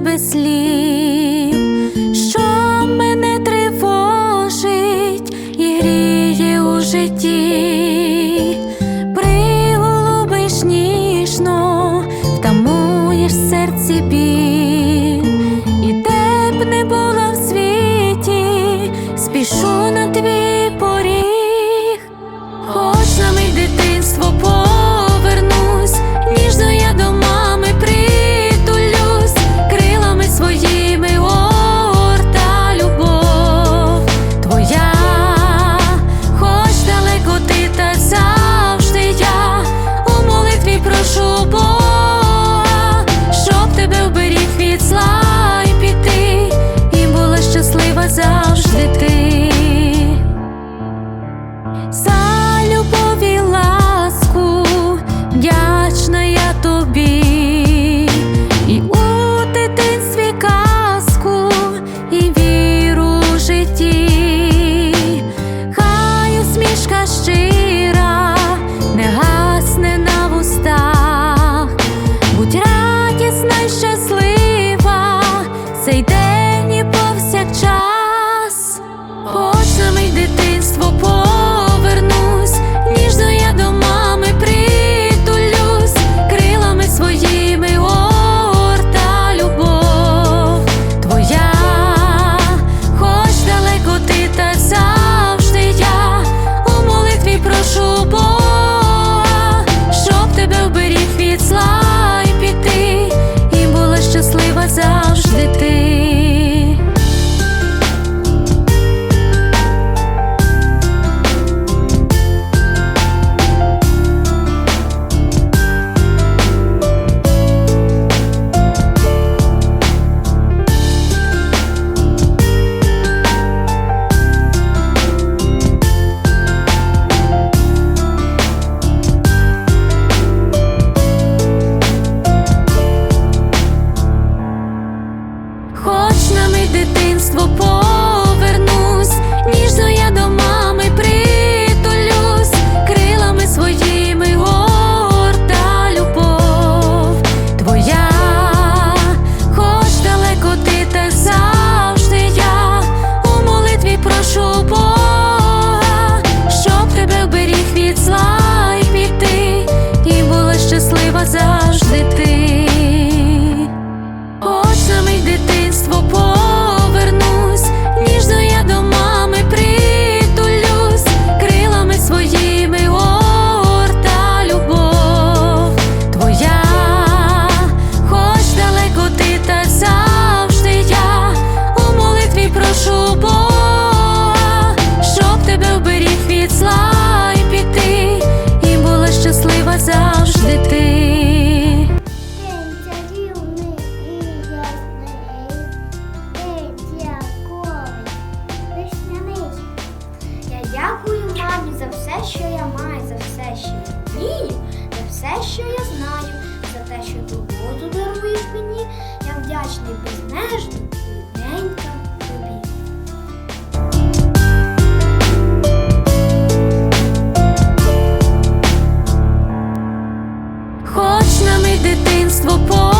тебе слів, що мене тривожить і гріє у житті, приголубиш ніжно, втамуєш серці біль, і де б не була в світі, спішу. Państwo po що я знаю, за те, що турботу даруєш мені, я вдячний безмежно, рідненька тобі. Хоч нами дитинство по.